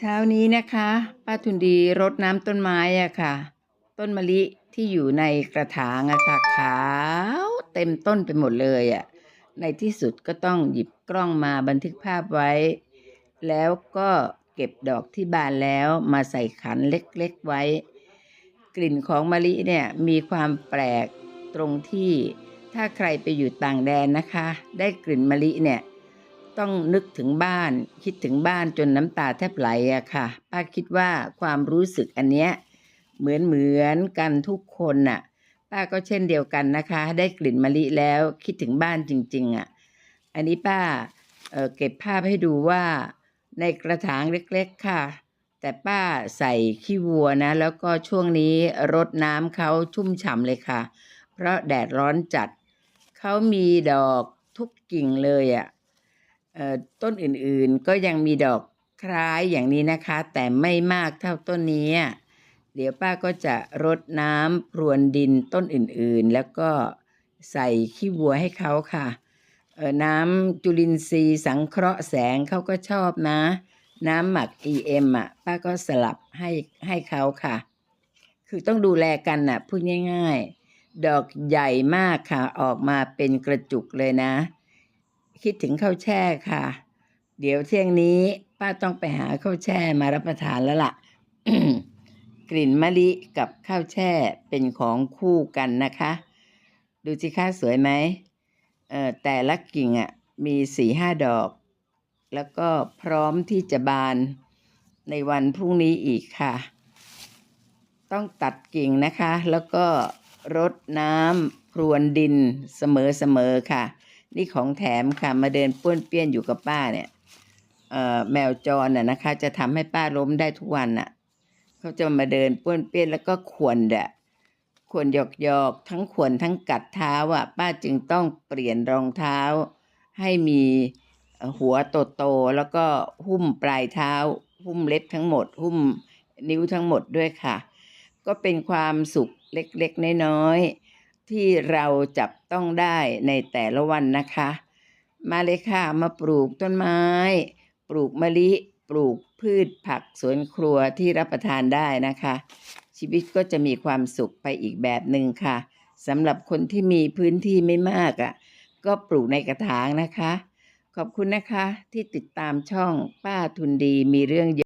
เช้านี้นะคะป้าทุนดีรดน้ำต้นไม้อะค่ะ ต้นมะลิที่อยู่ในกระถางอะค่ะขาวเต็มต้นไปหมดเลยอะในที่สุดก็ต้องหยิบกล้องมาบันทึกภาพไว้ แล้วก็เก็บดอกที่บานแล้วมาใส่ขันเล็กๆไว้ กลิ่นของมะลิเนี่ยมีความแปลกตรงที่ถ้าใครไปอยู่ต่างแดนนะคะ ได้กลิ่นมะลิเนี่ย ต้องนึกถึงบ้าน คิดถึงบ้านจนน้ำตาแทบไหลอะค่ะ ป้าคิดว่าความรู้สึกอันเนี้ยเหมือนเหมือนกันทุกคนน่ะ ป้าก็เช่นเดียวกันนะคะ ได้กลิ่นมะลิแล้วคิดถึงบ้านจริง ๆอะอันนี้ป้าเเก็บภาพให้ดูว่าในกระถางเล็ก ๆค่ะ แต่ป้าใส่ขี้วัวนะ แล้วก็ช่วงนี้รดน้ำเขาชุ่มฉ่ำเลยค่ะ เพราะแดดร้อนจัด เขามีดอกทุกกิ่งเลยอะ่ะ ต้นอื่นๆก็ยังมีดอกคล้ายอย่างนี้นะคะ แต่ไม่มากเท่าต้นนี้เดี๋ยวป้าก็จะรดน้ำพรวนดินต้นอื่นๆ แล้วก็ใส่ขี้วัวให้เขาค่ะน้ำจุลินทรีย์สังเคราะห์แสงเขาก็ชอบนะ น้ำหมัก EM อะป้าก็สลับให้ให้เขาค่ะ คือต้องดูแลกันน่ะพูดง่าย ๆ ดอกใหญ่มากค่ะออกมาเป็นกระจุกเลยนะ คิดถึงข้าวแช่ค่ะ เดี๋ยวเที่ยงนี้ ป้าต้องไปหาข้าวแช่มารับประทานแล้วล่ะ กลิ่นมะลิกับข้าวแช่เป็นของคู่กันนะคะ ดูสิคะสวยไหมเอ่อแต่ละกิ่งอะมีสี่ห้าดอก แล้วก็พร้อมที่จะบานในวันพรุ่งนี้อีกค่ะ ต้องตัดกิ่งนะคะ แล้วก็รดน้ำพรวนดินเสมอๆค่ะ นี่ของแถมค่ะ มาเดินป้วนเปี้ยนอยู่กับป้าเนี่ยแมวจรน่ะนะคะ จะทำให้ป้าล้มได้ทุกวันน่ะเขาจะมาเดินป้วนเปี้ยนแล้วก็ขวนแดะขวนหยอกหยอกทั้งขวนทั้งกัดเท้าอะ ป้าจึงต้องเปลี่ยนรองเท้า ให้มีหัวโตๆแล้วก็หุ้มปลายเท้า หุ้มเล็บทั้งหมด หุ้มนิ้วทั้งหมดด้วยค่ะ ก็เป็นความสุขเล็กๆน้อยๆ ที่เราจับต้องได้ในแต่ละวันนะคะ มาเลยค่ะมาปลูกต้นไม้ ปลูกมะลิ ปลูกพืชผักสวนครัวที่รับประทานได้นะคะ ชีวิตก็จะมีความสุขไปอีกแบบหนึ่งค่ะสำหรับคนที่มีพื้นที่ไม่มากอะ่ะ ก็ปลูกในกระถางนะคะ ขอบคุณนะคะที่ติดตามช่องป้าทุนดีมีเรื่องเยอะ